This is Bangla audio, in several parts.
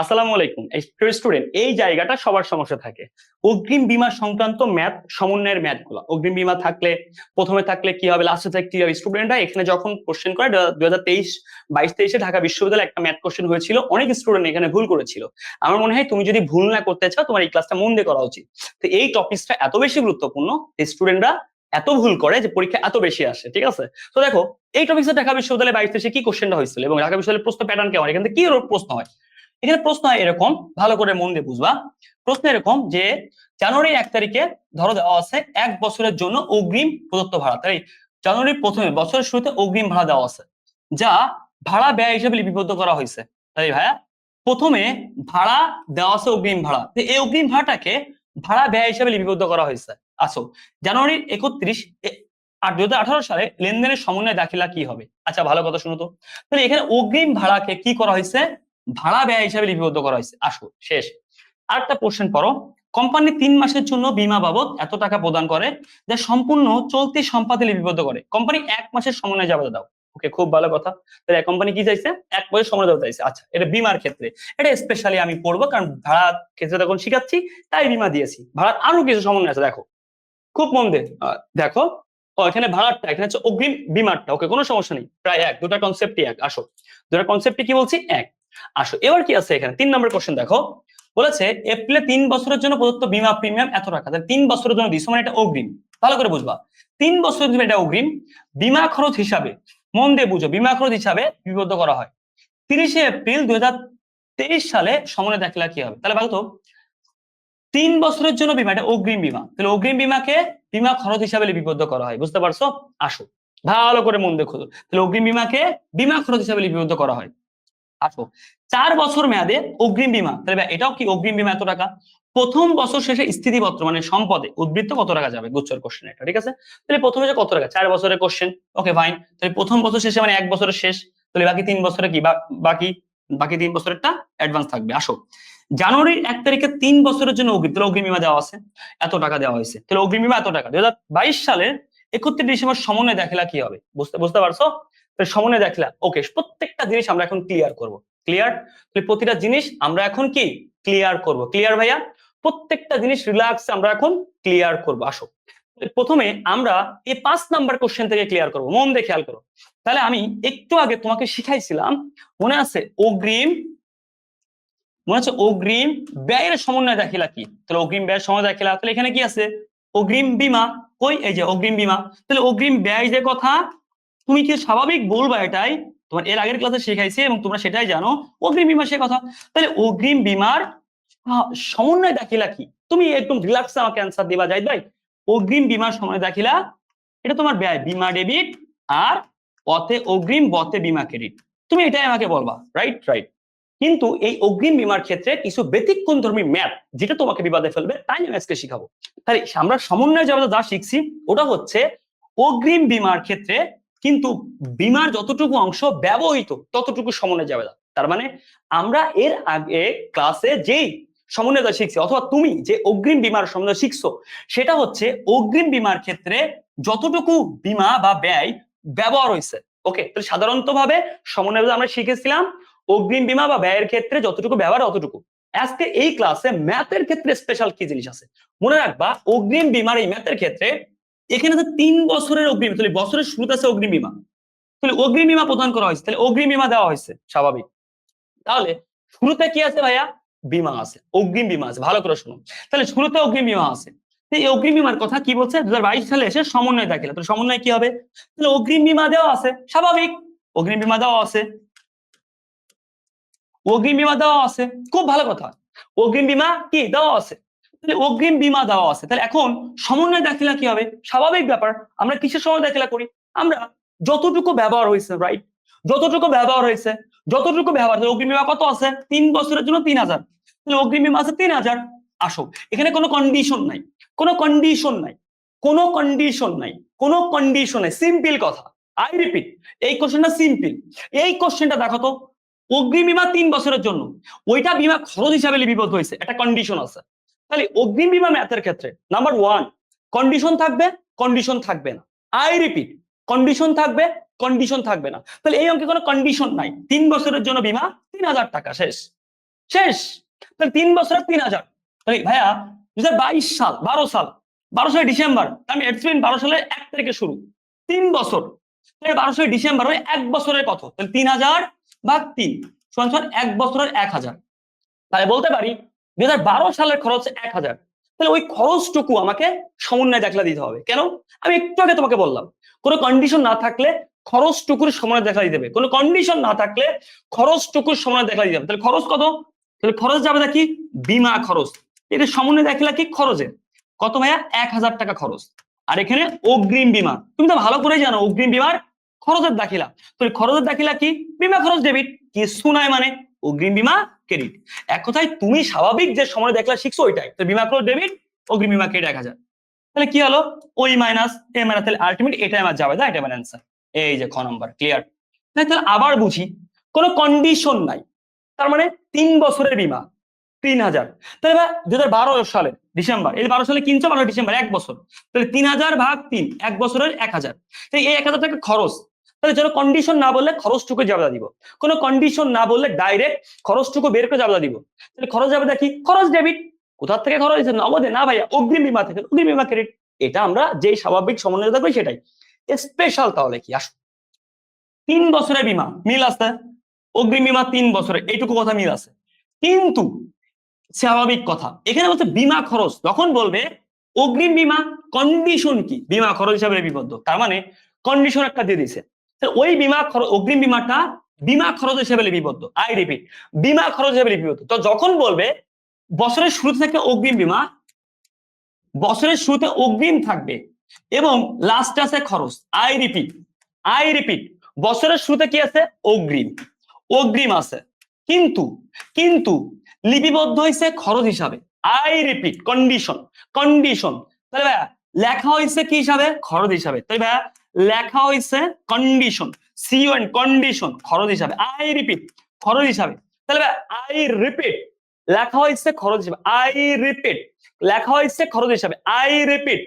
আসসালামু আলাইকুম। স্টুডেন্ট এই জায়গাটা সবার সমস্যা থাকে। অগ্রিম বীমা সংক্রান্ত ম্যাথ সমন্বয়ের ম্যাথগুলো। অগ্রিম বিমা থাকলে, প্রথমে থাকলে কি হবে লাস্টে থাকলে কি হবে? স্টুডেন্টরা এখানে যখন কোশ্চেন করে, দু হাজার তেইশ, বাইশ তেইশে ঢাকা বিশ্ববিদ্যালয়ে একটা ম্যাথ কোশ্চেন হয়েছিল। অনেক স্টুডেন্ট এখানে ভুল করেছিল। আমার মনে হয় তুমি যদি ভুল না করতে চাও, তোমার এই ক্লাসটা মন দিয়ে করা উচিত। তো এই টপিকসটা এত বেশি গুরুত্বপূর্ণ স্টুডেন্টরা এত ভুল করে যে পরীক্ষা এত বেশি আসে, ঠিক আছে? তো দেখো, এই টপিক্সে ঢাকা বিশ্ববিদ্যালয়ে বাইশ তেইশে কি কোশ্চেনটা হয়েছিল এবং ঢাকা বিশ্ববিদ্যালয়ের প্রশ্ন প্যাটার্ন কেমন? এখান থেকে কি প্রশ্ন হয়? এখানে প্রশ্ন এরকম, ভালো করে মন দিয়ে বুঝবা। প্রশ্ন এরকম যে জানুয়ারি এক তারিখে ধরো দেওয়া আছে এক বছরের জন্য অগ্রিম প্রদত্ত ভাড়া। তাই জানুয়ারির প্রথমে বছরের শুরুতে অগ্রিম ভাড়া দেওয়া আছে, যা ভাড়া ব্যয় হিসেবে লিপিবদ্ধ করা হয়েছে। তাই ভাইয়া, প্রথমে ভাড়া দেওয়া আছে অগ্রিম ভাড়া। এই অগ্রিম ভাড়াটাকে ভাড়া ব্যয় হিসেবে লিপিবদ্ধ করা হয়েছে। আসো, জানুয়ারির একত্রিশ আর দু সালে লেনদেনের সমন্বয় দাখিলা কি হবে? আচ্ছা ভালো কথা শুনো তো। তাহলে এখানে অগ্রিম ভাড়াকে কি করা হয়েছে? ভাড়া ব্যয় হিসাবে লিপিবদ্ধ করা হয়েছে। আসো, শেষ। আরেকটা কোশ্চেন পড়ো। কোম্পানি তিন মাসের জন্য বিমা বাবদ এত টাকা প্রদান করে যা সম্পূর্ণ চলতি সম্পাদে লিপিবদ্ধ করে। কোম্পানি এক মাসের সমন্বয় যাবে দাও। ওকে খুব ভালো কথা। তাহলে কোম্পানি কি চাইছে? এক মাসের সময় দেওয়া চাইছে। আচ্ছা এটা বিমার ক্ষেত্রে। এটা স্পেশালি আমি পড়ব কারণ ভাড়া ক্ষেত্রে তখন শিখাচ্ছি, তাই বিমা দিয়েছি। ভাড়ার আরও কিছু সমন্বয় আছে, দেখো। খুব মন দে দেখো। এখানে ভাড়ারটা, এখানে হচ্ছে অগ্রিম বিমারটা। ওকে কোনো সমস্যা নেই। প্রায় এক। দুটা কনসেপ্টই এক। আসো। দুটা কনসেপ্টই কি বলছি? এক। আসো, এবার কি আছে এখানে? তিন নম্বর কোশ্চেন দেখো। বলেছে এপ্রিলে তিন বছরের জন্য প্রদত্ত বিমা প্রিমিয়াম এত টাকা? তাহলে তিন বছরের জন্য দিছো মানে এটা অগ্রিম। ভালো করে বুঝবা। তিন বছরের জন্য এটা অগ্রিম। বিমা খরচ হিসাবে, মন দিয়ে বুঝো, বিমা খরচ হিসাবে বিবদ্ধ করা হয়। তিরিশে এপ্রিল দুই সালে সমনে দাখিলা কি হবে? তাহলে ভালো তো, তিন বছরের জন্য বিমা, এটা অগ্রিম বিমা। তাহলে অগ্রিম বিমাকে বিমা খরচ হিসাবে লিপিবদ্ধ করা হয়, বুঝতে পারছ? আসো, ভালো করে মন দেখো তাহলে অগ্রিম বিমাকে বিমা খরচ হিসাবে লিপিবদ্ধ করা হয়। আসো। চার বছর মেয়াদে অগ্রিম বিমা, তাহলে এটাও কি অগ্রিম বিমা এত টাকা? প্রথম বছর শেষে স্থিতিপত্র মানে সম্পদে উদ্বৃত্ত কত টাকা যাবে? গুচ্ছর কোশ্চেন এটা, ঠিক আছে? তাহলে প্রথমে যে কত টাকা? চার বছরের কোশ্চেন ওকে ফাইন তাহলে প্রথম বছর শেষে মানে এক বছরের শেষ, তাহলে বাকি তিন বছরে কি? বাকি বাকি তিন বছরেরটা অ্যাডভান্স থাকবে। আসো। জানুয়ারির এক তারিখে তিন বছরের জন্য অগ্রিম, তাহলে অগ্রিম বিমা দেওয়া আছে। এত টাকা দেওয়া হয়েছে। তাহলে অগ্রিম বিমা এত টাকা। দুই সালের একত্রিশ ডিসেম্বর সমন্বয় দেখিলা কি হবে। বুঝতে বুঝতে পারছ? সমন্বয় দেখিলা ওকে প্রত্যেকটা জিনিস আমরা এখন ক্লিয়ার করব। ক্লিয়ার প্রতিটা জিনিস আমরা এখন কি? ক্লিয়ার করব। ক্লিয়ার ভাইয়া? প্রত্যেকটা জিনিস রিল্যাক্স আমরা এখন ক্লিয়ার করব। আসো। প্রথমে আমরা এই পাঁচ নাম্বার কোশ্চেন থেকে ক্লিয়ার করব। মন দিয়ে খেয়াল করো। তাহলে আমি একটু আগে তোমাকে শিখাইছিলাম, মনে আছে অগ্রিম? মনে হচ্ছে অগ্রিম ব্যয়ের সমন্বয় দেখিলা কি? তাহলে অগ্রিম ব্যয়ের সময় দেখিলা। তাহলে এখানে কি আছে? অগ্রিম বিমা। কই? এই যে অগ্রিম বিমা। তাহলে অগ্রিম ব্যয় যে কথা তুমি কি স্বাভাবিক বলবা এটাই তোমার এর আগের ক্লাসে শেখাইছি এবং তোমরা সেটাই জানো? অগ্রিম বিমা সে কথা। তাহলে অগ্রিম বিমার সমন্বয় দাখিলা কি? তুমি একদম রিল্যাক্স আমাকে অ্যান্সার দিবা যাই ভাই। অগ্রিম বিমার সমন্বয় দেখিলা, এটা তোমার ব্যয়, বিমা ডেবিট আর অতে অগ্রিম, বতে বিমা ক্রেডিট তুমি এটাই আমাকে বলবা রাইট রাইট কিন্তু এই অগ্রিম বিমার ক্ষেত্রে কিছু ব্যতিক্রম ধর্মী ম্যাপ যেটা তোমাকে বিবাদে ফেলবে, তাই আমি আজকে শিখাবো। তাহলে আমরা সমন্বয় যারা যা শিখছি, ওটা হচ্ছে অগ্রিম বিমার ক্ষেত্রে কিন্তু বিমার যতটুকু অংশ ব্যবহৃত, ততটুকু সমন্বয় যাবে না। তার মানে আমরা এর আগে ক্লাসে যেই সমন্বয় শিখছি, অথবা তুমি যে অগ্রিম বিমার সমন্বয় শিখছো, সেটা হচ্ছে অগ্রিম বিমার ক্ষেত্রে যতটুকু বিমা বা ব্যয় ব্যবহার হয়েছে ওকে তাহলে সাধারণত ভাবে সমন্বয় আমরা শিখেছিলাম, অগ্রিম বিমা বা ব্যয়ের ক্ষেত্রে যতটুকু ব্যবহার অতটুকু। আজকে এই ক্লাসে ম্যাথের ক্ষেত্রে স্পেশাল কি জিনিস আছে? মনে রাখবা, অগ্রিম বিমার এই ম্যাথের ক্ষেত্রে এখানে তো তিন বছরের অগ্রিম, তাহলে বছরের শুরুতে আছে অগ্রিম বিমা। তাহলে অগ্রিম বিমা প্রদান করা হয়েছে, তাহলে অগ্রিম বিমা দেওয়া হয়েছে, স্বাভাবিক। তাহলে শুরুতে কি আছে ভাইয়া? বিমা আছে, অগ্রিম বিমা আছে, ভালো করে শুনুন। তাহলে শুরুতে অগ্রিম বিমা আছে। এই অগ্রিম বিমার কথা কি বলছে? দু হাজার বাইশ সালে এসে সমন্বয় দেখিল তাহলে সমন্বয় কি হবে? তাহলে অগ্রিম বিমা দেওয়া আছে, স্বাভাবিক। অগ্রিম বিমা দেওয়া আছে। অগ্রিম বিমা দেওয়া আছে, খুব ভালো কথা। অগ্রিম বিমা কি? দেওয়া আছে। তাহলে অগ্রিম বিমা দেওয়া আছে। তাহলে এখন সমন্বয় দাখিলা কি হবে? স্বাভাবিক ব্যাপার, আমরা কিসের সময় দাখিলা করি? আমরা যতটুকু ব্যবহার হয়েছে রাইট যতটুকু ব্যবহার হয়েছে, যতটুকু ব্যবহার অগ্রিম বিমা কত আছে? তিন বছরের জন্য তিন হাজার। তাহলে অগ্রিম বিমা আছে তিন হাজার। আসো, এখানে কোনো কন্ডিশন নাই, কোনো কন্ডিশন নাই, কোনো কন্ডিশন নাই, কোনো কন্ডিশন নাই সিম্পল কথা। আই রিপিট এই কোশ্চেনটা সিম্পল এই কোশ্চেনটা দেখো তো, অগ্রিম বিমা তিন বছরের জন্য, ওইটা বিমা খরচ হিসাবে লিপিবদ্ধ হয়েছে, একটা কন্ডিশন আছে। তাহলে অগ্রিম বিমা ম্যাথের ক্ষেত্রে নাম্বার ওয়ান কন্ডিশন থাকবে কন্ডিশন থাকবে না। আই রিপিট কন্ডিশন থাকবে কন্ডিশন থাকবে না। তাহলে এই অঙ্কে কোনো কন্ডিশন নাই। তিন বছরের জন্য বিমা তিন হাজার টাকা, শেষ। শেষ। তাহলে তিন বছরের তিন হাজার। তাহলে ভাইয়া দু বাইশ সাল, বারো সাল, বারো সালের ডিসেম্বর, আমি এক্সপ্লেন বারো সালের এক তারিখে শুরু। তিন বছর। তাহলে বারো সালের ডিসেম্বর মানে এক বছরের কত? তাহলে তিন হাজার ভাগ তিন সমান এক বছরের এক হাজার। তাহলে বলতে পারি দুই হাজার বারো সালের খরচ এক হাজার। তাহলে ওই খরচটুকু আমাকে সমন্বয় দেখলা দিতে হবে। কেন? আমি একটু আগে তোমাকে বললাম, কোনো কন্ডিশন না থাকলে খরচটুকুর সময় দেখা দিতে হবে। কোনো কন্ডিশন না থাকলে খরচটুকুর সময় দেখা দিতে হবে। তাহলে খরচ কত? তাহলে খরচ যাবে দেখি বিমা খরচ। এটা সমন্বয় দেখলা কি? খরচের। কত ভাইয়া? এক হাজার টাকা খরচ। আর এখানে অগ্রিম বিমা। তুমি তো ভালো করেই জানো, অগ্রিম বিমার খরচের দাখিলা। তো খরচের দাখিলা কি? বিমা খরচ ডেবিট কিছু নাই মানে? অগ্রিম বিমা ক্রেডিট এক কথায় তুমি স্বাভাবিক যে সময় দেখলা শিখছো ওইটাই। তো বিমা খরচ ডেবিট অগ্রিম বিমা ক্রেডিট এক হাজার। তাহলে কি হলো? ওই মাইনাস এ মাইনাস তাহলে আলটিমেট এটাই আমার যাবে না এটা আমার অ্যান্সার এই যে খ নম্বর ক্লিয়ার তাহলে আবার বুঝি, কোনো কন্ডিশন নাই। তার মানে তিন বছরের বিমা, তিন হাজার। তাহলে দু হাজার বারো সালে ডিসেম্বর, এই বারো সালে কিনছো, বারো ডিসেম্বর, এক বছর। তাহলে তিন হাজার ভাগ তিন, এক বছরের এক হাজার। তাই এই এক হাজার টাকা খরচ তাহলে যেন কন্ডিশন না বললে খরচটুকু জাবেদা দিব। কোনো কন্ডিশন না বললে ডাইরেক্ট খরচটুকু বের করে জাবেদা দিব। তাহলে খরচ যাবে দেখি খরচ ডেবিট কোথা থেকে খরচ হয়েছে? নগদে? না ভাইয়া, অগ্রিম বিমা থেকে। অগ্রিম বিমা ক্রেডিট এটা আমরা যেই স্বাভাবিক সমন্বয় থাকবে সেটাই। স্পেশাল তাহলে কি? আস। তিন বছরের বিমা, মিল আছে? অগ্রিম বিমা তিন বছরের, এইটুকু কথা মিল আছে। কিন্তু স্বাভাবিক কথা, এখানে বলছে বিমা খরচ। যখন বলবে অগ্রিম বিমা কন্ডিশন কি? বিমা খরচ হিসাবে বিবদ্ধ। তার মানে কন্ডিশন একটা দিয়ে তাহলে ওই বিমা অগ্রিম বিমাটা বিমা খরচ হিসেবে লিপিবদ্ধ। আই রিপিট বিমা খরচ হিসেবে লিপিবদ্ধ। তো যখন বলবে, বছরের শুরু থেকে অগ্রিম বিমা, বছরের শুরুতে অগ্রিম থাকবে এবং লাস্টে আছে খরচ। আই রিপিট আই রিপিট বছরের শুরুতে কি আছে? অগ্রিম। অগ্রিম আছে। কিন্তু কিন্তু লিপিবদ্ধ হয়েছে খরচ হিসাবে। আই রিপিট কন্ডিশন কন্ডিশন তাহলে ভাইয়া, লেখা হয়েছে কি হিসাবে? খরচ হিসাবে। তাই ভাইয়া লেখা হয়েছে কন্ডিশন সি ওয়ান কন্ডিশন খরচ হিসাবে আই রিপিট খরচ হিসাবে। তাহলে আই রিপিট লেখা হয়েছে খরচ হিসাবে আই রিপিট লেখা হয়েছে খরচ হিসাবে আই রিপিট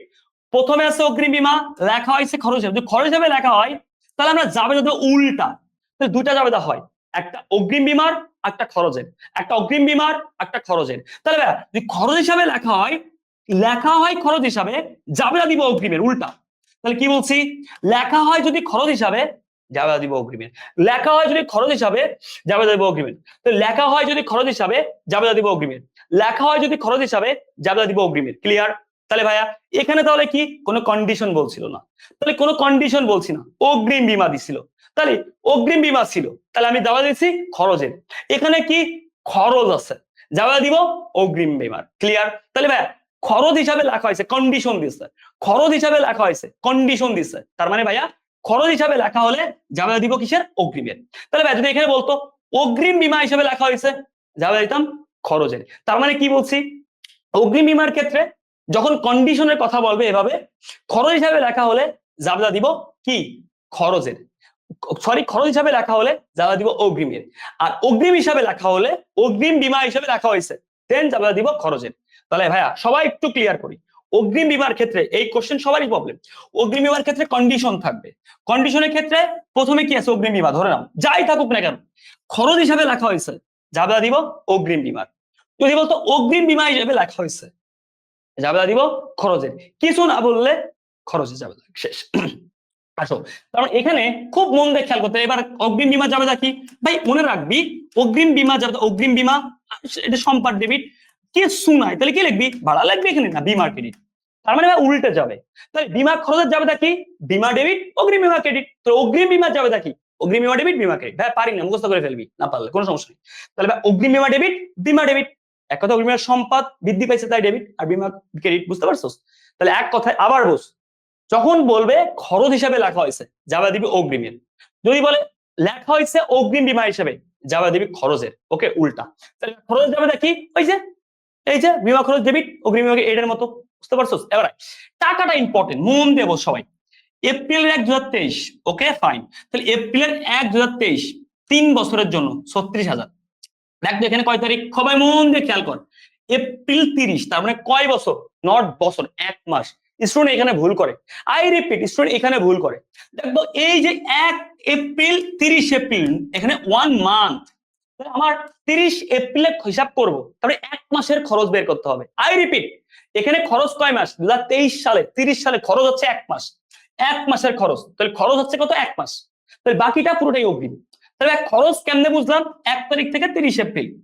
প্রথমে আছে অগ্রিম বিমা, লেখা হয়েছে খরচ হিসাবে। যদি খরচ হিসাবে লেখা হয়, তাহলে আমরা যাবে যদি উল্টা। তাহলে দুটা যাবেদা হয়, একটা অগ্রিম বিমার, একটা খরচের। একটা অগ্রিম বিমার, একটা খরচের। তাহলে যদি খরচ হিসাবে লেখা হয় লেখা হয় খরচ হিসাবে যাবেদা দিব অগ্রিমের, উল্টা। তাহলে কি বলছি? লেখা হয় যদি খরচ হিসাবে যাবেদা দিব অগ্রিমের। লেখা হয় যদি খরচ হিসাবে যাবেদা দিব অগ্রিমের। তো লেখা হয় যদি খরচ হিসাবে যাবেদা দিব অগ্রিমের। লেখা হয় যদি খরচ হিসাবে যাবেদা দিব অগ্রিমের। ক্লিয়ার তাহলে ভাইয়া, এখানে তাহলে কি? কোনো কন্ডিশন বলছিল না। তাহলে কোনো কন্ডিশন বলছি না। অগ্রিম বিমা দিছিল। তাহলে অগ্রিম বিমা ছিল। তাহলে আমি দেওয়া দিচ্ছি খরচের। এখানে কি? খরচ আছে। যাওয়া দিব অগ্রিম বিমার। ক্লিয়ার তাহলে ভাইয়া খরচ হিসাবে লেখা হয়েছে কন্ডিশন দিচ্ছে খরচ হিসাবে লেখা হয়েছে কন্ডিশন দিচ্ছে তার মানে ভাইয়া, খরচ হিসাবে লেখা হলে যাওয়া দিব কিসের? অগ্রিমের তাহলে ভাই যদি এখানে বলতো, অগ্রিম বিমা হিসাবে লেখা হয়েছে যাওয়া দিতাম খরচের। তার মানে কি বলছি? অগ্রিম বিমার ক্ষেত্রে যখন কন্ডিশনের কথা বলবে এভাবে, খরচ হিসাবে লেখা হলে জাবদা দিব কি? খরচের। সরি, খরচ হিসাবে লেখা হলে জাবদা দিব অগ্রিমের। আর অগ্রিম হিসাবে লেখা হলে অগ্রিম বিমা হিসাবে লেখা হয়েছে দেন জাবদা দিব খরচের। তাহলে ভাইয়া, সবাই একটু ক্লিয়ার করি। অগ্রিম বিমার ক্ষেত্রে এই কোশ্চেন সবারই প্রবলেম অগ্রিম বিমার ক্ষেত্রে কন্ডিশন থাকবে। কন্ডিশনের ক্ষেত্রে প্রথমে কি আছে অগ্রিম বিমা? ধরে নাও, যাই থাকুক না কেন, খরচ হিসাবে লেখা হয়েছে জাবদা দিব অগ্রিম বিমার। যদি বলতো অগ্রিম বিমা হিসেবে লেখা হয়েছে জাবেদা দিব খরচের। কিছু না বললে খরচে যাবে শেষ। আসো কারণ এখানে খুব মন দিয়ে খেয়াল করতে। এবার অগ্রিম বিমা যাবে কি? ভাই, মনে রাখবি, অগ্রিম বিমা জাবেদা অগ্রিম বিমা এটা সম্পাদ ডেবিট কে শুনায়? তাহলে কি লিখবি? ভাড়া লাগবে এখানে না বিমা ক্রেডিট তার মানে উল্টে যাবে। তাহলে বিমা খরচের জাবেদা কি? বিমা ডেবিট অগ্রিম বিমা ক্রেডিট তো অগ্রিম বিমা জাবেদা কি? অগ্রিম বিমা ডেবিট বিমা ক্রেডিট ভাই পারি না, মুখস্থ করে ফেলবি, না পারলে কোনো সমস্যা নেই। তাহলে ভাই অগ্রিম বিমা ডেবিট বিমা ডেবিট এক কথা অগ্রিমের সম্পদ বৃদ্ধি পাইছে তাই ডেবিট আর বিমা ক্রেডিট বুঝতে পারছোস? তাহলে এক কথায় আবার বস, যখন বলবে খরচ হিসাবে লেখা হয়েছে যাবা দিবি অগ্রিমের। যদি বলে লেখা হয়েছে অগ্রিম বিমা হিসাবে যাবা দিবি খরচের। ওকে, উল্টা। তাহলে খরচ যাবে দেখি ওই যে এই যে বিমা খরচ ডেবিট অগ্রিম এটার মতো, বুঝতে পারছোস? এবার টাকাটা ইম্পর্টেন্ট মন দেবো সবাই। এপ্রিলের এক দু ওকে ফাইন তাহলে এপ্রিলের এক দু তিন বছরের জন্য ছত্রিশ হাজার। দেখ এখানে কয় তারিখ? সবাই মন দিয়ে খেয়াল কর। এপ্রিল তিরিশ, তার মানে কয় বছর? নট বছর, এক মাস। স্টুডেন্ট এখানে ভুল করে। আই রিপিট স্টুডেন্ট এখানে ভুল করে। দেখো, এই যে এক এপ্রিল তিরিশ এপ্রিল এখানে ওয়ান মান্থ আমার তিরিশ এপ্রিলে হিসাব করব। তাহলে এক মাসের খরচ বের করতে হবে। আই রিপিট এখানে খরচ কয় মাস? দু হাজার তেইশ সালে, তিরিশ সালে খরচ হচ্ছে এক মাস। এক মাসের খরচ। তাহলে খরচ হচ্ছে কত? এক মাস। তাহলে বাকিটা পুরোটাই অগ্রিম। তাহলে খরচ কেমনে বুঝলাম? এক তারিখ থেকে তিরিশ এপ্রিল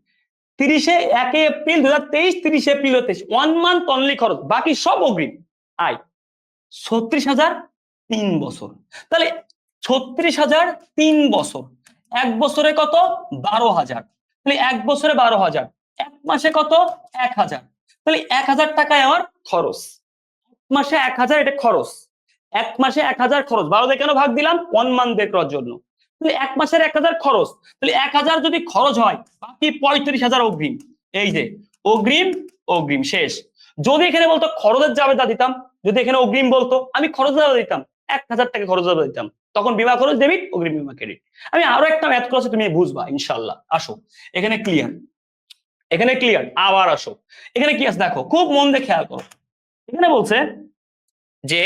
তিরিশে একে এপ্রিল দু হাজার তেইশ, তিরিশে এপ্রিল তেইশ ওয়ান মান্থ অনলি খরচ। বাকি সব অগ্রিম। আয়। ছত্রিশ হাজার তিন বছর। তাহলে ছত্রিশ হাজার তিন বছর। এক বছরে কত? বারো হাজার। তাহলে এক বছরে বারো হাজার। এক মাসে কত? এক হাজার। তাহলে এক হাজার টাকায় আমার খরচ। এক মাসে এক হাজার এটা খরচ। এক মাসে এক হাজার খরচ। বারো দিয়ে কেন ভাগ দিলাম? ওয়ান মান্থ বের করার জন্য। এক মাসের এক হাজার খরচ। তাহলে এক হাজার যদি খরচ হয়, বাকি পঁয়ত্রিশ হাজার অগ্রিম। এই যে, অগ্রিম অগ্রিম, শেষ। যদি এখানে বলতো খরচের জাবেদা দিতাম, যদি এখানে অগ্রিম বলতো, আমি খরচ জাবেদা দিতাম। এক হাজার টাকা খরচ জাবেদা দিতাম। তখন বিমা খরচ ডেবিট অগ্রিম বিমা ক্রেডিট আমি আরও একটা ম্যাথ করছি, তুমি বুঝবা ইনশাল্লাহ আসো। এখানে ক্লিয়ার এখানে ক্লিয়ার আবার আসো। এখানে কি আছে? দেখো, খুব মন দিয়ে খেয়াল করো। এখানে বলছে যে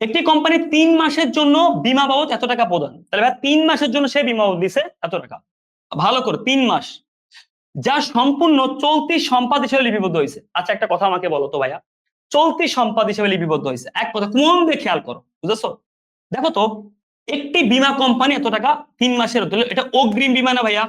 একটি কোম্পানি তিন মাসের জন্য বিমা বাবদ এত টাকা প্রদান। তাহলে ভাই, তিন মাসের জন্য সে বিমা বাবদ দিছে এত টাকা। ভালো করে, তিন মাস। যা সম্পূর্ণ চলতি সম্পাদ হিসেবে লিপিবদ্ধ হয়েছে। আচ্ছা একটা কথা আমাকে বলো তো ভাইয়া। চলতি সম্পদ হিসেবে লিপিবদ্ধ হয়েছে। এক কথা মন দিয়ে খেয়াল করো? বুঝেছ? দেখো তো, একটি বিমা কোম্পানি এত টাকা তিন মাসের তাহলে এটা অগ্রিম বিমা না ভাইয়া?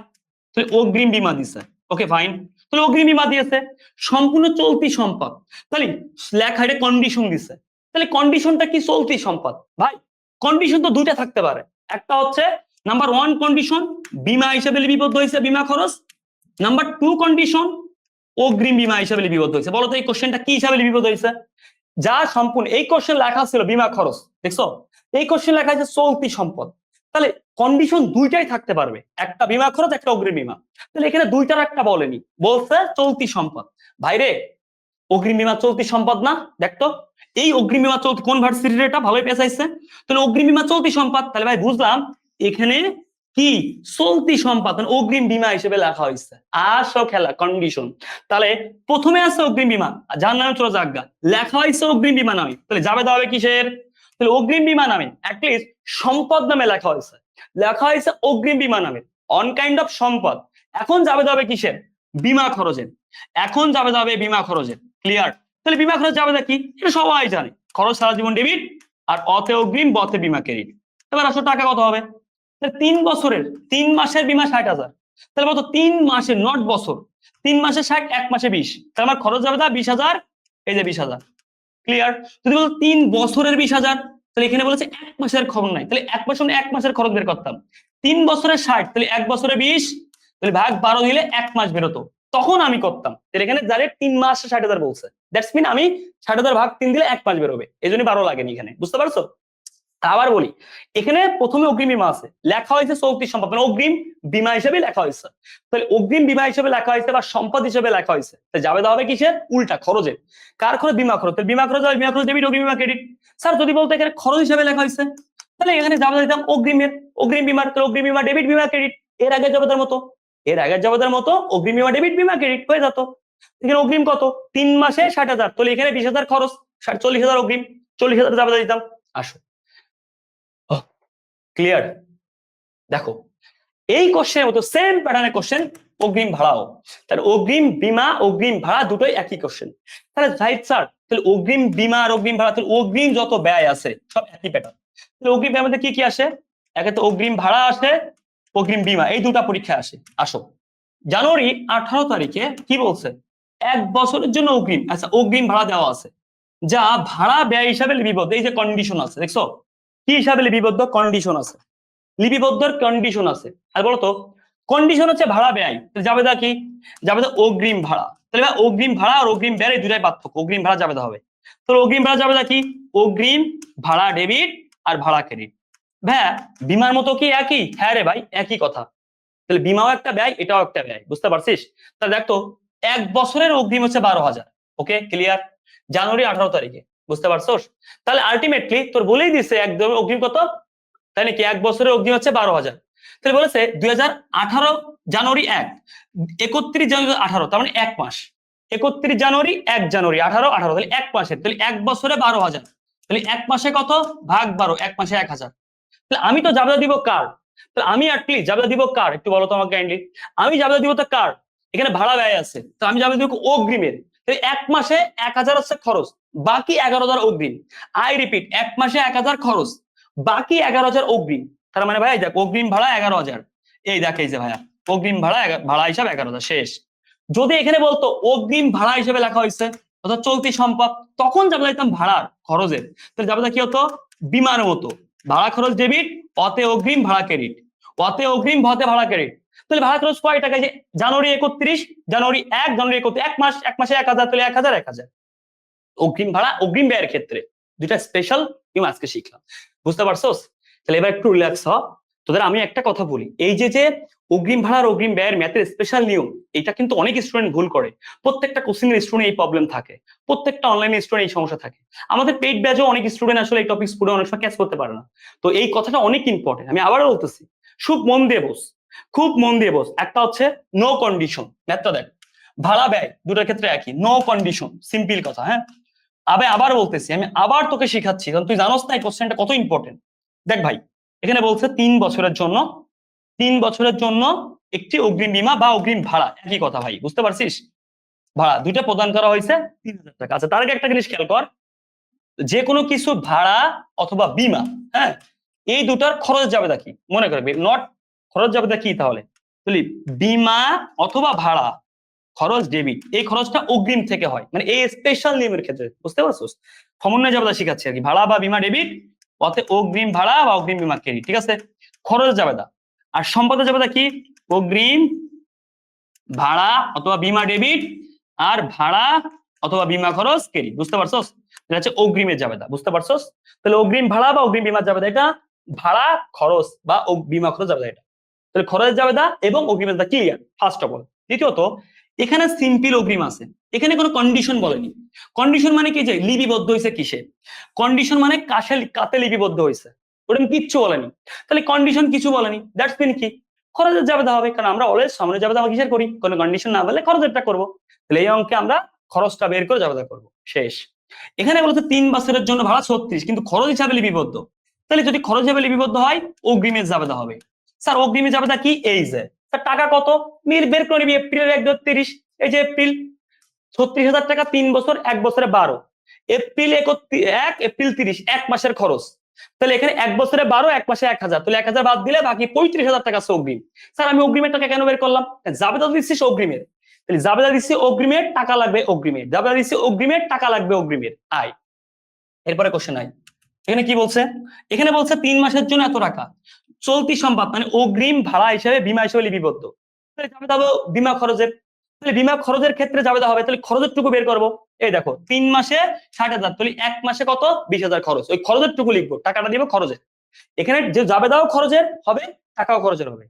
তাহলে অগ্রিম বিমা দিছে। ওকে ফাইন তাহলে অগ্রিম বিমা দিয়েছে। সম্পূর্ণ চলতি সম্পদ। তাহলে লেখা এটা কন্ডিশন দিছে। তাহলে কন্ডিশনটা কি চলতি সম্পদ? ভাই কন্ডিশন তো দুইটা থাকতে পারে। একটা হচ্ছে নাম্বার ওয়ান কন্ডিশন বিমা হিসেবে লিপিবদ্ধ হয়েছে বিমা খরচ। নাম্বার টু কন্ডিশন অগ্রিম বিমা হিসেবে লিপিবদ্ধ হয়েছে। বলো তো এই কোশ্চেনটা কি হিসাবে লিপিবদ্ধ হয়েছে? যা সম্পূর্ণ এই কোশ্চেন লেখা ছিল বিমা খরচ, দেখছ? এই কোশ্চেন লেখা আছে চলতি সম্পদ। তাহলে কন্ডিশন দুইটাই থাকতে পারবে। একটা বিমা খরচ, একটা অগ্রিম বিমা। তাহলে এখানে দুইটার একটা বলেনি। বলছে চলতি সম্পদ। ভাইরে, অগ্রিম বিমা চলতি সম্পদ না? দেখতো এই অগ্রিম বিমা চলতি কোন ভার্সিটির এটা? ভালোই পেঁচাইছে। তাহলে অগ্রিম বিমা চলতি সম্পদ। তাহলে ভাই বুঝলাম, এখানে কি? চলতি সম্পদ মানে অগ্রিম বিমা হিসেবে লেখা হয়েছে আসো খেলা কন্ডিশন তাহলে প্রথমে আছে অগ্রিম বিমা যার নামে চলে যাজ্ঞা লেখা হয়েছে অগ্রিম বিমা নামে। তাহলে যাবে হবে কিসের? তাহলে অগ্রিম বিমা নামে অ্যাটলিস্ট সম্পদ নামে লেখা হয়েছে লেখা হয়েছে অগ্রিম বিমা নামে অন কাইন্ড অফ সম্পদ। এখন যাবে হবে কিসের? বিমা খরচের। এখন যাবে হবে বিমা খরচের ক্লিয়ার তাহলে বিমা খরচ যাবে কি? এটা সবাই জানে। খরচ সারা জীবন ডেবিট আর অতে অগ্রিম, বতে বিমা ক্রেডিট এবার আসলে টাকা কত হবে? তিন বছরের, তিন মাসের বিমা ষাট হাজার। তাহলে বলতো তিন মাসে নট বছর। তিন মাসে ষাট, এক মাসে বিশ। তাহলে আমার খরচ যাবে তা বিশ হাজার, এই যে বিশ হাজার। ক্লিয়ার যদি বলতো তিন বছরের বিশ হাজার, তাহলে এখানে বলেছে এক মাসের খরচ নাই। তাহলে এক মাসে এক মাসের খরচ বের করতাম। তিন বছরের ষাট, তাহলে এক বছরে বিশ, তাহলে ভাগ বারো দিলে এক মাস বেরোতো তখন আমি করতাম। তাহলে এখানে ডাইরেক্ট তিন মাসে ষাট হাজার বলছে। দ্যাটস মিন আমি ষাট হাজার ভাগ তিন দিলে এক মাস বেরোবে এই জন্য বারো লাগেনি এখানে। বুঝতে পারছ? আবার বলি, এখানে প্রথমে অগ্রিম বিমা আছে। লেখা হয়েছে চৌত্রিশ সম্পদ মানে অগ্রিম বিমা হিসেবে লেখা হয়েছে। তাহলে অগ্রিম বিমা হিসেবে লেখা হয়েছে বা সম্পদ হিসেবে লেখা হয়েছে যাবে দেওয়া হবে কিসের? উল্টা খরচের কার খরচ? বিমা খরচ। বিমা খরচ বিমা খরচ ডেবিট অগ্রিম বিমা ক্রেডিট স্যার, যদি বলতো এখানে খরচ হিসেবে লেখা হয়েছে, তাহলে এখানে যাবে দিতাম অগ্রিমের, অগ্রিম বিমার, তাহলে অগ্রিম বিমা ডেবিট বিমা ক্রেডিট এর আগে জবাদের মতো, এর আগের জবাদের মতো অগ্রিম বিমা ডেবিট বিমা ক্রেডিট হয়ে যেত। এখানে অগ্রিম কত? তিন মাসে ষাট হাজার। তাহলে এখানে বিশ হাজার খরচ, ষাট চল্লিশ হাজার অগ্রিম। চল্লিশ হাজার জবাদা দিতাম আসো। ক্লিয়ার দেখো, এই কোশ্চেনের মতো সেম প্যাটার্নের কোশ্চেন অগ্রিম ভাড়াও। তাহলে অগ্রিম বিমা, অগ্রিম ভাড়া দুটোই একই কোশ্চেন তাহলে জাহিদ স্যার তাহলে অগ্রিম বিমা আর অগ্রিম ভাড়া, তাহলে অগ্রিম যত ব্যয় আছে, সব একই প্যাটার্ন তাহলে অগ্রিম ব্যয়ের মধ্যে কি কি আসে? একে তো অগ্রিম ভাড়া আসে, অগ্রিম বিমা, এই দুটা পরীক্ষা আসে। আসো। জানুয়ারি আঠারো তারিখে কি বলছে? এক বছরের জন্য অগ্রিম আচ্ছা অগ্রিম ভাড়া দেওয়া আছে। যা ভাড়া ব্যয় হিসাবে লিপিবদ্ধ, এই যে কন্ডিশন আছে, দেখছ? কি হিসাবে লিপিবদ্ধ? কন্ডিশন আছে। লিপিবদ্ধর কন্ডিশন আছে। আর বলতো কন্ডিশন হচ্ছে ভাড়া ব্যয়। যাবে দা কি? যাবে দা অগ্রিম ভাড়া। তাহলে অগ্রিম ভাড়া আর অগ্রিম ব্যয় দুটাই পার্থক্য। অগ্রিম ভাড়া যাবে হবে। তাহলে অগ্রিম ভাড়া যাবে কি? অগ্রিম ভাড়া ডেবিট আর ভাড়া ক্রেডিট ভাইয়া বিমার মতো কি একই? হ্যাঁ রে ভাই, একই কথা। তাহলে বিমাও একটা ব্যয়, এটাও একটা ব্যয়। বুঝতে পারছিস? তাহলে দেখতো, এক বছরের অগ্রিম হচ্ছে বারো হাজার। ওকে ক্লিয়ার জানুয়ারি আঠারো তারিখে। বুঝতে পারছোস? তাহলে আলটিমেটলি তোর বলেই দিছে একদম অগ্রিম কত? তাই নাকি এক বছরের অগ্রিম হচ্ছে বারো হাজার। তাহলে বলেছে দুই হাজার আঠারো জানুয়ারি এক, একত্রিশ জানুয়ারি আঠারো, তার মানে এক মাস। একত্রিশ জানুয়ারি, এক জানুয়ারি, আঠারো আঠারো, তাহলে এক মাসের, তাহলে এক বছরে বারো হাজার। তাহলে এক মাসে কত? ভাগ বারো, এক মাসে এক হাজার। তাহলে আমি তো যাবে দিব কার? তাহলে আমি অ্যাটলিস্ট জাবেদা দিব কার? একটু বলো তো আমাকে কাইন্ডলি আমি জাবেদা দিব তো কার? এখানে ভাড়া ব্যয় আছে। তো আমি জাবেদা দিব অগ্রিমের? এক মাসে এক হাজার হচ্ছে খরচ, বাকি এগারো হাজার অগ্রিম। আই রিপিট এক মাসে এক হাজার খরচ, বাকি এগারো হাজার অগ্রিম। তার মানে ভাই, দেখ, অগ্রিম ভাড়া এগারো হাজার। এই দেখ, এই যে ভাইয়া, অগ্রিম ভাড়া ভাড়া হিসাবে এগারো হাজার, শেষ। যদি এখানে বলতো অগ্রিম ভাড়া হিসেবে লেখা হয়েছে, অর্থাৎ চলতি সম্পদ, তখন যাবে যাইতাম ভাড়ার, খরচের। তাহলে যাবে কি হতো? বিমার মতো। ভাড়া খরচ ডেবিট অতে অগ্রিম ভাড়া ক্রেডিট অতে অগ্রিম, ভতে ভাড়া ক্রেডিট তাহলে ভাড়া খরচ কয় টাকা যে জানুয়ারি একত্রিশ, জানুয়ারি এক, জানুয়ারি একত্রিশ, এক মাস, এক মাসে এক হাজার, তাহলে এক হাজার এক হাজার। অগ্রিম ভাড়া, অগ্রিম ব্যয়ের ক্ষেত্রে। দুইটা স্পেশাল নিয়ম আজকে শিখলাম। বুঝতে পারছোস তাহলে এবার একটু রিল্যাক্স হ তোদের আমি একটা কথা বলি। এই যে যে অগ্রিম ভাড়ার অগ্রিম ব্যয়ের ম্যাথের স্পেশাল নিয়ম, এটা কিন্তু অনেক স্টুডেন্ট ভুল করে। প্রত্যেকটা কোচিংয়ের স্টুডেন্ট এই প্রবলেম থাকে। প্রত্যেকটা অনলাইনে স্টুডেন্ট এই সমস্যা থাকে। আমাদের পেইড ব্যাচও অনেক স্টুডেন্ট আসলে এই টপিক পড়ে অনেক সময় ক্যাচ করতে পারে না। তো এই কথাটা অনেক ইম্পর্টেন্ট আমি আবারও বলতেছি, সুখ মন দিয়ে বস। খুব মন দিয়ে বস। একটা হচ্ছে নো কন্ডিশন ম্যাথটা দেখ, ভাড়া ব্যয় দুটার ক্ষেত্রে একই। নো কন্ডিশন সিম্পল কথা হ্যাঁ? আবে, আবার বলতেছি, আমি আবার তোকে শিখাচ্ছি, কারণ তুই জানোস না এই কোশ্চেনটা কত ইম্পর্টেন্ট দেখ ভাই, এখানে বলছে তিন বছরের জন্য, তিন বছরের জন্য একটি অগ্রিম বীমা বা অগ্রিম ভাড়া। একই কথা ভাই, বুঝতে পারছিস? ভাড়া, দুইটা প্রদান করা হয়েছে, তিন হাজার টাকা। আচ্ছা তার আগে একটা জিনিস খেয়াল কর যে কোনো কিছু ভাড়া অথবা বীমা হ্যাঁ? এই দুটার খরচ যাবে নাকি মনে করবে নট খরচ যাবে কি তাহলে? বলি বীমা অথবা ভাড়া, খরচ ডেবিট এই খরচটা অগ্রিম থেকে হয়। মানে এই স্পেশাল নিয়মের ক্ষেত্রে, বুঝতে পারছ সমন্বয় যাবে শিখাচ্ছি আর কি, ভাড়া বা বিমা ডেবিট পথে অগ্রিম ভাড়া বা অগ্রিম বিমা ক্রেডিট ঠিক আছে? খরচ যাবেদা আর সম্পদের যাবেদা কি? অগ্রিম ভাড়া অথবা বীমা ডেবিট আর ভাড়া অথবা বিমা খরচ ক্রেডিট বুঝতে পারছোস? এটা হচ্ছে অগ্রিমের যাবেদা বুঝতে পারছোস? তাহলে অগ্রিম ভাড়া বা অগ্রিম বীমার যাবেদা এটা, ভাড়া, খরচ বা বীমা খরচ যাবেদা এটা। তাহলে খরচ যাবেদা এবং অগ্রিমের যাবেদা ক্লিয়ার ফার্স্ট অফ অল দ্বিতীয়ত, এখানে সিম্পল অগ্রিম আছে। এখানে কোনো কন্ডিশন বলেনি। কন্ডিশন মানে কি যে লিপিবদ্ধ হয়েছে কিসে? কন্ডিশন মানে কাশে কাতে লিপিবদ্ধ হয়েছে ওরকম কিচ্ছু বলেনি। তাহলে কন্ডিশন কিছু বলেনি। দ্যাটস মিন কি? খরচের যাবে হবে, কারণ আমরা অলওয়েজ সামনে যাবে আমরা কিসের করি? কোনো কন্ডিশন না বললে খরচেরটা করব। তাহলে এই অঙ্কে আমরা খরচটা বের করে যাবে করব। শেষ। এখানে বলতে তিন বছরের জন্য ভাড়া ছত্রিশ, কিন্তু খরচ হিসাবে লিপিবদ্ধ। তাহলে যদি খরচ হিসাবে লিপিবদ্ধ হয় অগ্রিমের জাবেদা হবে। স্যার, অগ্রিমে যাবে কি এই যে। স্যার, টাকা কত? মিল বের করে নিবি, এপ্রিলের এক তিরিশ, এই যে এপ্রিল। ছত্রিশ হাজার টাকা তিন বছর, এক বছরে বারো। এপ্রিল এক, এপ্রিল তিরিশ, এক মাসের খরচ। তাহলে এখানে এক বছরে বারো, এক মাসে এক হাজার। তাহলে এক হাজার বাদ দিলে বাকি পঁয়ত্রিশ হাজার টাকা অগ্রিম। স্যার, আমি অগ্রিমের টাকা কেন বের করলাম? জাবেদা দিচ্ছিস অগ্রিমের। তাহলে জাবেদা দিচ্ছি অগ্রিমের, টাকা লাগবে অগ্রিমের। জাবেদা দিচ্ছি অগ্রিমের, টাকা লাগবে অগ্রিমের। আয়। এরপরে কোশ্চেন আয়। এখানে কি বলছে? এখানে বলছে তিন মাসের জন্য এত টাকা। চলতি সম্পদ মানে অগ্রিম ভাড়া হিসেবে বিমা হিসেবে লিপিবদ্ধ। তাহলে জাবেদা হবে বীমা খরচের, তাহলে বীমা খরচের ক্ষেত্রে জাবেদা হবে, তাহলে খরচের টুকু বের করব। এই দেখো, তিন মাসে ষাট হাজার, তাহলে এক মাসে কত? বিশ হাজার খরচ। ওই খরচের টুকু লিখব, টাকাটা দিব খরচের। এখানে যে জাবেদাও খরচের হবে, টাকাও খরচের হবে।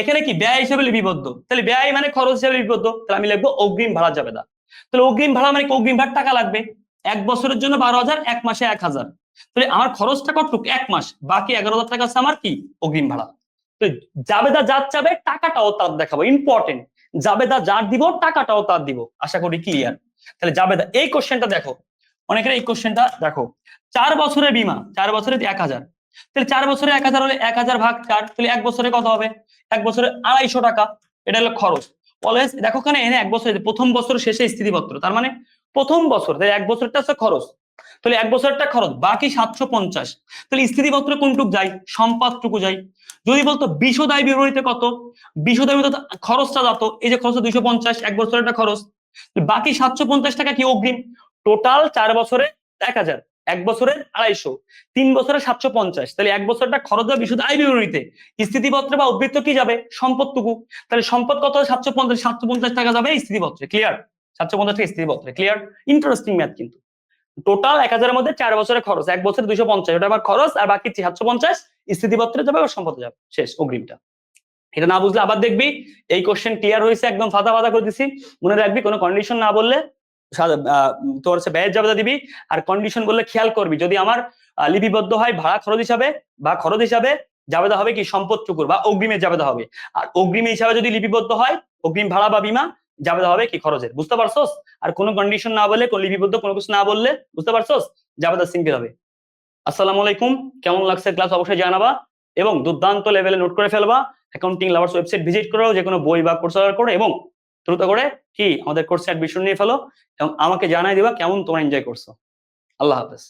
এখানে কি ব্যয় হিসেবে লিপিবদ্ধ? তাহলে ব্যয় মানে খরচ হিসেবে লিপিবদ্ধ, তাহলে আমি লিখব অগ্রিম ভাড়া জাবেদা তাহলে অগ্রিম ভাড়া মানে অগ্রিম ভাড়া টাকা লাগবে। এক বছরের জন্য বারো হাজার, এক মাসে এক হাজার। তাহলে আমার খরচটা কতটুকু? এক মাস। বাকি এগারো হাজার টাকা আমার কি? অগ্রিম ভাড়া। তো জাবেদা যার চাবে, টাকাটাও তার দেখাবো। ইম্পর্টেন্ট জাবেদা যার দিব, টাকাটাও তার দিব। আশা করি ক্লিয়ার তাহলে জাবেদা, এই কোশ্চেনটা দেখো। অনেকের এই কোশ্চেনটা দেখো। চার বছরের বিমা, চার বছরে এক হাজার। তাহলে চার বছরে এক হাজার হলে এক হাজার ভাগ চার, তাহলে এক বছরে কত হবে? এক বছরে আড়াইশো টাকা। এটা হলো খরচ। অলওয়েজ দেখো এনে এক বছর, প্রথম বছর শেষে স্থিতিপত্র। তার মানে প্রথম বছর, তাহলে এক বছরটা হচ্ছে খরচ। তাহলে এক বছরটা খরচ, বাকি সাতশো পঞ্চাশ। তাহলে স্থিতিপত্র কোনটুক যাই? সম্পাদটুকু যাই। যদি বলতো বিশদায় বিবরণীতে কত? বিশদায় বিবরণীতে খরচটা যাতো এই যে খরচটা দুইশো পঞ্চাশ, এক বছরের একটা খরচ বাকি সাতশো পঞ্চাশ টাকা কি অগ্রিম? টোটাল চার বছরে এক হাজার, এক বছরে আড়াইশো, তিন বছরে সাতশো পঞ্চাশ। তাহলে এক বছরটা খরচ যাবে বিশুদ্ধ আয় বিবরণীতে। স্থিতিপত্রে বা উদ্বৃত্ত কি যাবে? সম্পদটুকু। তাহলে সম্পদ কত? সাতশো পঞ্চাশ সাতশো পঞ্চাশ টাকা যাবে স্থিতিপত্রে ক্লিয়ার সাতশো পঞ্চাশ টাকা স্থিতিপত্রে ক্লিয়ার ইন্টারেস্টিং ম্যাথ কিন্তু। টোটাল এক হাজারের মধ্যে চার বছরের খরচ, এক বছরে দুইশো পঞ্চাশ, ওটা আবার খরচ, আর বাকি সাতশো পঞ্চাশ স্থিতিপত্রে যাবে আর সম্পদে যাবে, শেষ, অগ্রিমটা। এটা না বুঝলে আবার দেখবি, এই কোশ্চেন ক্লিয়ার হয়েছে, একদম ফাতা ফাতা করে দিছি। মনে রাখবি, কোনো কন্ডিশন না বললে তোর হচ্ছে ব্যয়ের জাবেদা দিবি, আর কন্ডিশন বললে খেয়াল করবি, যদি আমার লিপিবদ্ধ হয় ভাড়া খরচ হিসাবে, বা খরচ হিসাবে জাবেদা হবে কি সম্পদ চুকুর বা অগ্রিমের জাবেদা হবে। আর অগ্রিম হিসাবে যদি লিপিবদ্ধ হয়, অগ্রিম ভাড়া বা বিমা জাবেদা হবে কি খরচের? বুঝতে পারছোস? আর কোনো কন্ডিশন না বলে, কোনো লিপিবদ্ধ কোনো কিছু না বললে, বুঝতে পারছোস? জাবেদা সিম্পল হবে। আসসালামু আলাইকুম, কেমন লাগছে ক্লাস অবশ্যই জানাবা এবং দুর্দান্ত লেভেলে নোট করে ফেলবা। অ্যাকাউন্টিং লাভার্স ওয়েবসাইট ভিজিট করো যে কোনো বই বা কোর্স অর্ডার করো এবং দ্রুত করে কি আমাদের কোর্সে অ্যাডমিশন নিয়ে ফেলো এবং আমাকে জানাই দিবা কেমন তোমরা এনজয় করছ। আল্লাহ হাফেজ।